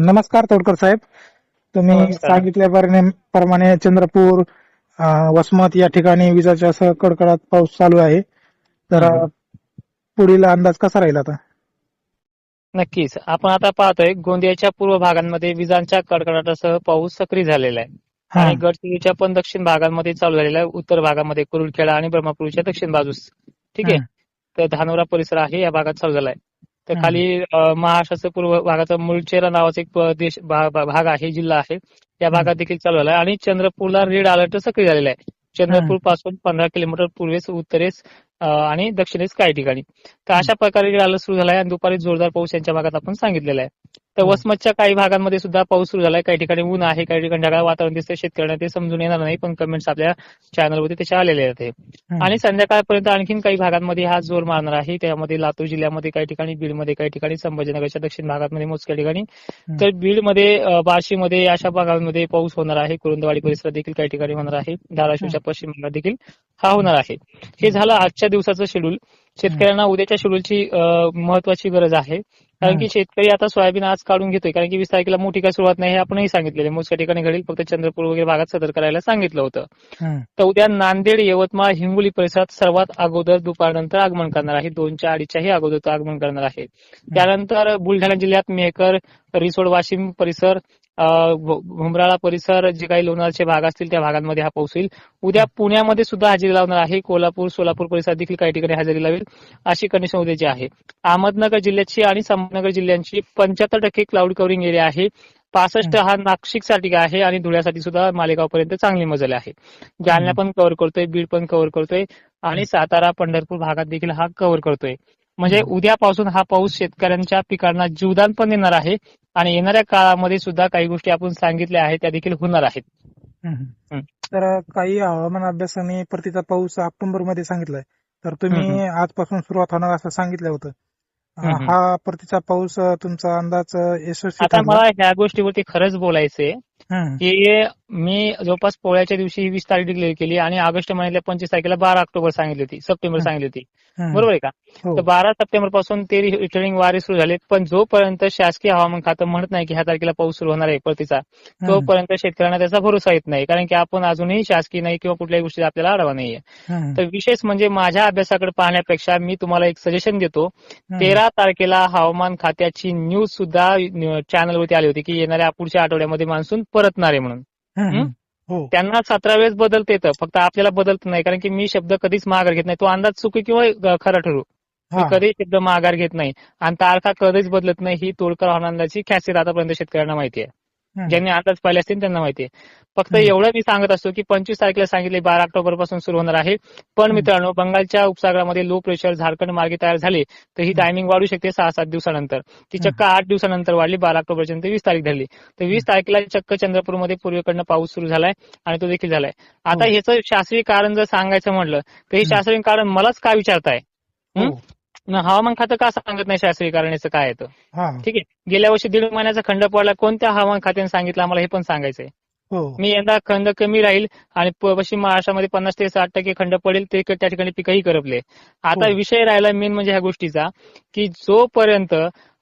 नमस्कार तोडकर साहेब. तुम्ही नमस्कार. सांगितल्याप्रमाणे प्रमाणे चंद्रपूर अं, वसमत या ठिकाणी विजाच्या सह कडकडात पाऊस चालू आहे. तर हम्म. पुढील अंदाज कसा राहील आता? नक्कीच. आपण आता पाहतोय गोंदियाच्या पूर्व भागांमध्ये विजांच्या कडकडाटासह पाऊस सक्रिय झालेला आहे. हा. आणि गडचिरोलीच्या पण दक्षिण भागांमध्ये चालू झालेला आहे. उत्तर भागामध्ये कुरुलखेडा आणि ब्रह्मपूरच्या दक्षिण बाजूस. ठीक आहे. तर धानोरा परिसर आहे या भागात चालू झालाय तर. खाली महाराष्ट्राचं पूर्व भागाचा मुळचेरा नावाचा एक देश भाग आहे जिल्हा आहे. या भागात देखील चालू झाला आहे आणि चंद्रपूरला रेड अलर्ट सक्रिय झालेला आहे. चंद्रपूरपासून पंधरा किलोमीटर पूर्वेस उत्तरेस आणि दक्षिणेस काही ठिकाणी. तर अशा प्रकारे रेड अलर्ट सुरू झाला आहे आणि दुपारी जोरदार पाऊस यांच्या भागात आपण सांगितलेला आहे. तर. वसमतच्या काही भागांमध्ये सुद्धा पाऊस सुरू झालाय. काही ठिकाणी ऊन आहे काही ठिकाणी ढगाळ वातावरण दिसतं शेतकऱ्यांना ते समजून येणार नाही पण कमेंट्स आपल्या चॅनलवरती त्याचे आलेले आहेत. आणि संध्याकाळपर्यंत आणखीन काही भागांमध्ये हा जोर मारणार आहे. त्यामध्ये लातूर जिल्ह्यामध्ये काही ठिकाणी बीडमध्ये काही ठिकाणी संभाजीनगरच्या दक्षिण भागामध्ये मोजक्या ठिकाणी. तर बीडमध्ये बार्शीमध्ये अशा भागांमध्ये पाऊस होणार आहे. कुरुंदवाडी परिसरात देखील काही ठिकाणी होणार आहे. धाराशिवच्या पश्चिम भागात देखील हा होणार आहे. हे झालं आजच्या दिवसाचं शेड्यूल शेतकऱ्यांना उद्याच्या शेड्यूलची महत्वाची गरज आहे. कारण की शेतकरी आता सोयाबीन आज काढून घेतोय. कारण की वीस तारखेला मोठी काही सुरुवात नाही हे आपणही सांगितलेलं. मोजक्या ठिकाणी घडेल. फक्त चंद्रपूर वगैरे भागात सतर्क करायला सांगितलं होतं. तर उद्या नांदेड यवतमाळ हिंगोली परिसरात सर्वात अगोदर दुपारनंतर आगमन करणार आहे. दोनच्या अडीचच्याही अगोदर आगमन करणार आहे. त्यानंतर बुलढाणा जिल्ह्यात मेहकर रिसोड वाशिम परिसर भुमराळा परिसर जे काही लोणारचे भाग असतील त्या भागांमध्ये हा पाऊस होईल उद्या पुण्यामध्ये सुद्धा हजेरी लावणार आहे. कोल्हापूर सोलापूर परिसरात देखील काही ठिकाणी हजेरी लावेल अशी कंडिशन उद्याची आहे. अहमदनगर जिल्ह्याची आणि संभाजीनगर जिल्ह्यांची पंच्याहत्तर टक्के क्लाउड कव्हरिंग एरिया आहे. पासष्ट हा. नाशिकसाठी आहे आणि धुळ्यासाठी सुद्धा मालेगाव पर्यंत चांगली मजल आहे. जालना पण कव्हर करतोय बीड पण कव्हर करतोय आणि सातारा पंढरपूर भागात देखील हा कव्हर करतोय. म्हणजे उद्यापासून हा पाऊस शेतकऱ्यांच्या पिकांना जीवदान पण देणार आहे. आणि येणाऱ्या काळामध्ये सुद्धा काही गोष्टी आपण सांगितल्या आहेत त्या देखील होणार आहेत. तर काही हवामान अभ्यासाने परतीचा पाऊस ऑक्टोबरमध्ये सांगितलाय तर तुम्ही. आजपासून सुरुवात होणार असं सांगितलं होतं. हा परतीचा पाऊस तुमचा अंदाज यशस्वी आता? मला ह्या गोष्टीवरती खरंच बोलायचंय. की मी जवळपास पोळ्याच्या दिवशी वीस तारीख डिक्लेअर केली आणि ऑगस्ट महिन्यातल्या पंचवीस तारखेला बारा ऑक्टोबर सांगितली होती सप्टेंबर. सांगितली होती. बरोबर आहे का हो. तर बारा सप्टेंबरपासून ते रिटर्निंग वारे सुरू झाले पण जोपर्यंत शासकीय हवामान खातं म्हणत नाही की ह्या तारखेला पाऊस सुरू होणार आहे परतीचा. तोपर्यंत शेतकऱ्यांना त्याचा भरोसा येत नाही कारण की आपण अजूनही शासकीय नाही किंवा कुठल्याही गोष्टी आपल्याला आढावा नाहीये. तर विशेष म्हणजे माझ्या अभ्यासाकडे पाहण्यापेक्षा मी तुम्हाला एक सजेशन देतो. तेरा तारखेला हवामान खात्याची न्यूज सुद्धा चॅनलवरती आली होती की येणाऱ्या पुढच्या आठवड्यामध्ये मान्सून परतणार आहे म्हणून? हो त्यांना सतरा वेळेस बदलता येतं. फक्त आपल्याला बदलत नाही कारण की मी शब्द कधीच माघार घेत नाही. तो अंदाज चुकी किंवा खरा ठरू. मी हा. कधी शब्द माघार घेत नाही. आणि तारखा कधीच बदलत नाही. ही तोडकर आनंदाची खासियत आतापर्यंत शेतकऱ्यांना माहिती आहे. ज्यांनी अंदाज पाहिले असतील त्यांना माहिती आहे फक्त. एवढं मी सांगत असतो की पंचवीस तारखेला सांगितले बारा ऑक्टोबरपासून सुरू होणार आहे पण. मित्रांनो बंगालच्या उपसागरामध्ये लो प्रेशर झारखंड मार्गे तयार झाले तर ही. टायमिंग वाढू शकते सहा सात दिवसानंतर ती. चक्क आठ दिवसानंतर वाढली बारा ऑक्टोबरपर्यंत वीस तारीख धरली तर वीस तारखेला चक्क चंद्रपूरमध्ये पूर्वेकडनं पाऊस सुरू झालाय आणि तो देखील झालाय आता हो. ह्याचं शास्त्रीय कारण जर सांगायचं म्हटलं तर हे. शास्त्रीय कारण मलाच का विचारताय हवामान खातं का सांगत नाही शास्त्रीय कारण याचं काय येतं हा. ठीक आहे. गेल्या वर्षी दीड महिन्याचा खंड पडला. कोणत्या हवामान खात्याने सांगितलं? आम्हाला हे पण सांगायचंय. हो. मी यंदा खंड कमी राहील आणि पश्चिम महाराष्ट्रामध्ये पन्नास ते साठ टक्के खंड पडेल ते त्या ठिकाणी पिकही करपले. आता हो. विषय राहिला मेन म्हणजे ह्या गोष्टीचा की जोपर्यंत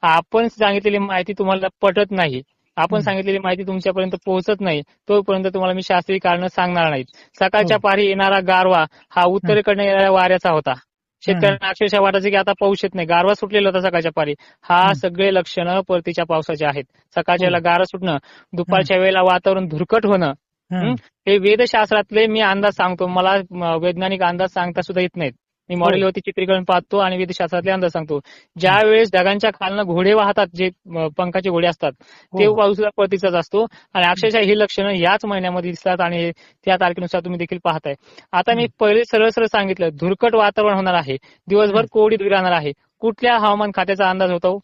आपण सांगितलेली माहिती तुम्हाला पटत नाही आपण. सांगितलेली माहिती तुमच्यापर्यंत पोहोचत नाही तोपर्यंत तुम्हाला मी शास्त्रीय कारण सांगणार नाहीत. सकाळच्या हो. पारी येणारा गारवा हा उत्तरेकडनं येणाऱ्या वाऱ्याचा होता. शेतकऱ्यांना अक्षरशः वाटायचं की आता पाऊस येत नाही गारवा सुटलेला होता सकाळच्या पारी हा. सगळे लक्षणं परतीच्या पावसाचे आहेत सकाळच्या. वेळेला गारा सुटणं दुपारच्या वेळेला वातावरण धुरकट होणं हम्म. हं? वेदशास्त्रातले मी अंदाज सांगतो मला वैज्ञानिक अंदाज सांगता सुद्धा येत नाहीत मी हो. मॉडेलवरती चित्रीकरण पाहतो आणि वेदशास्त्रातले अंदाज सांगतो ज्या वेळेस ढगांच्या खालनं घोडे वाहतात जे पंखाचे घोडे असतात ते हो. पाऊस सुद्धा परतीचाच असतो आणि अक्षरशः ही लक्षणं याच महिन्यामध्ये दिसतात आणि त्या तारखेनुसार तुम्ही देखील पाहताय आता मी पहिले सरळ सरळ सांगितलं धुरकट वातावरण होणार आहे दिवसभर हं. कोरडी धुरी राहणार आहे कुठल्या हवामान खात्याचा अंदाज होता हो?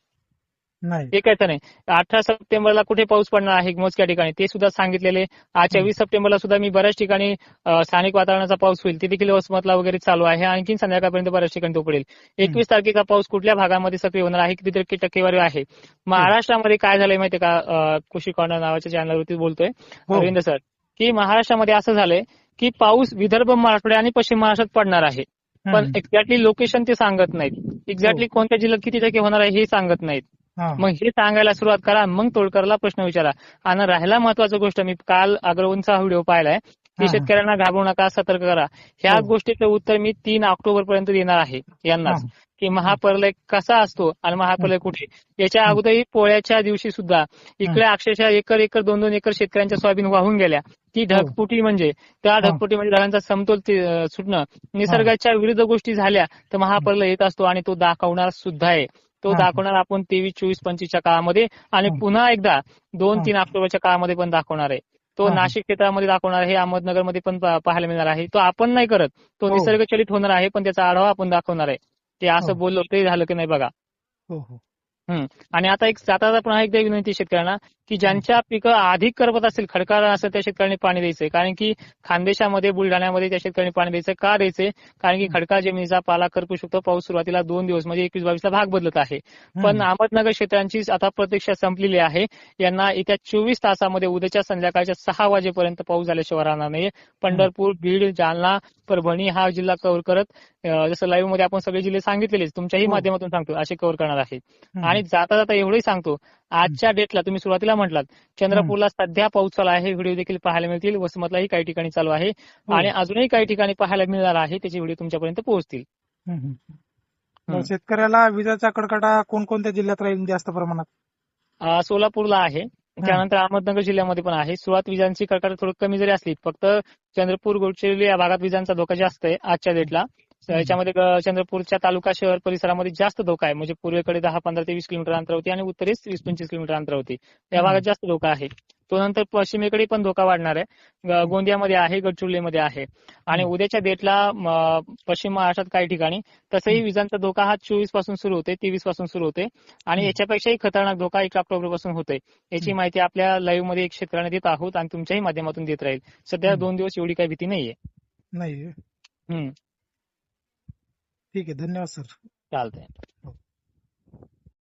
नाही. एकायचं नाही. अठरा सप्टेंबरला कुठे पाऊस पडणार आहे मोजक्या ठिकाणी? ते सुद्धा सांगितलेले. आजच्या हं. वीस सप्टेंबरला सुद्धा मी बऱ्याच ठिकाणी स्थानिक वातावरणाचा पाऊस होईल. ते देखील वसमतला वगैरे चालू आहे. आणखी संध्याकाळपर्यंत बऱ्याच ठिकाणी तो पडेल. एकवीस तारखेचा पाऊस कुठल्या भागामध्ये सक्रिय होणार आहे? किती टक्के टक्केवारी आहे. महाराष्ट्रामध्ये काय झालंय माहितीये का? कृषी कॉर्नर नावाच्या चॅनलवरती बोलतोय. हो. रवींद्र सर की महाराष्ट्रामध्ये असं झालंय की पाऊस विदर्भ मराठवाडा आणि पश्चिम महाराष्ट्रात पडणार आहे. पण. एक्झॅक्टली लोकेशन ते सांगत नाहीत. एक्झॅक्टली हो. कोणत्या जिल्ह्यात किती टक्के होणार आहे हे सांगत नाहीत. हा. मग हे सांगायला सुरुवात करा मग तोडकरला प्रश्न विचारा. आणि राहिला महत्वाची गोष्ट मी काल अग्रवनचा व्हिडिओ पाहिलाय. की हा. शेतकऱ्यांना घाबरू नका सतर्क करा. ह्या हो. गोष्टीचं उत्तर मी तीन ऑक्टोबर पर्यंत देणार आहे यांनाच. हा. की महाप्रलय कसा असतो आणि महाप्रलय कुठे? याच्या अगोदरही पोळ्याच्या दिवशी सुद्धा इकडे अक्षरशः एकर एकर दोन दोन एकर शेतकऱ्यांच्या सोयाबीन वाहून गेल्या. ती ढगफुटी म्हणजे त्या ढगफुटी म्हणजे ढगांचा समतोल सुटणं. निसर्गाच्या विरुद्ध गोष्टी झाल्या तर महाप्रलय येत असतो आणि तो दाखवणार सुद्धा आहे. तो. दाखवणार आपण तेवीस चोवीस पंचवीसच्या काळामध्ये आणि. पुन्हा एकदा दोन. तीन ऑक्टोबरच्या काळामध्ये पण दाखवणार आहे तो. नाशिक क्षेत्रामध्ये दाखवणार आहे अहमदनगरमध्ये पण पाहायला मिळणार आहे तो आपण नाही करत तो हो. निसर्गचलित होणार आहे पण त्याचा आढावा आपण दाखवणार आहे ते असं हो. बोललो ते झालं की नाही बघा हो आणि आता एक जाता पुन्हा एकदा विनंती शेतकऱ्यांना की ज्यांच्या पिकं अधिक करपत असतील खडकाळ असं त्या शेतकऱ्यांनी पाणी द्यायचंय. कारण की खानदेशामध्ये बुलढाण्यामध्ये त्या शेतकऱ्यांनी पाणी द्यायचं का द्यायचंय? कारण की खडकाळ जमिनीचा पाला करपू शकतो. पाऊस सुरुवातीला दोन दिवस म्हणजे एकवीस बावीसला भाग बदलत आहे. पण. अहमदनगर क्षेत्रांची आता प्रतीक्षा संपलेली आहे. यांना येत्या चोवीस तासामध्ये उद्याच्या संध्याकाळच्या सहा वाजेपर्यंत पाऊस झाल्याशिवाय राहणार नाही पंढरपूर बीड जालना परभणी हा जिल्हा कव्हर करत जसं लाईव्हमध्ये आपण सगळे जिल्हे सांगितलेलेच तुमच्याही हो. माध्यमातून सांगतो असे कव्हर करणार आहे. आणि जाता जाता एवढंही सांगतो आजच्या डेटला तुम्ही सुरुवातीला म्हटलात चंद्रपूरला सध्या पाऊस चालू आहे व्हिडिओ देखील पाहायला मिळतील वसमतलाही काही ठिकाणी चालू आहे हो. आणि अजूनही काही ठिकाणी पाहायला मिळणार आहे त्याचे व्हिडिओ तुमच्यापर्यंत पोहोचतील. शेतकऱ्याला विजाचा कडकडा कोणकोणत्या जिल्ह्यात राहील जास्त प्रमाणात? सोलापूरला आहे. त्यानंतर अहमदनगर जिल्ह्यामध्ये पण आहे. सुरुवात विजांची कडकड थोडी कमी जरी असली फक्त चंद्रपूर गडचिरोली या भागात विजांचा धोका जास्त आहे आजच्या डेटला याच्यामध्ये चंद्रपूरच्या तालुका शहर परिसरामध्ये जास्त धोका आहे. म्हणजे पूर्वेकडे दहा पंधरा ते वीस किलोमीटर अंतरावरती आणि उत्तरेस वीस पंचवीस किलोमीटर अंतरावरती या भागात जास्त धोका आहे. तो नंतर पश्चिमेकडे पण धोका वाढणार आहे. गोंदियामध्ये आहे गडचिरोलीमध्ये आहे. आणि. उद्याच्या डेटला पश्चिम महाराष्ट्रात काही ठिकाणी तसंही विजांचा धोका हा चोवीसपासून सुरू होते तेवीसपासून सुरू होते. आणि. याच्यापेक्षाही खतरनाक धोका एक ऑक्टोबरपासून होतोय. याची. माहिती आपल्या लाईव्हमध्ये एक शेतकऱ्यांना देत आहोत आणि तुमच्याही माध्यमातून देत राहील. सध्या. दोन दिवस एवढी काही भीती नाहीये. ठीक आहे धन्यवाद सर. चालतंय. हो.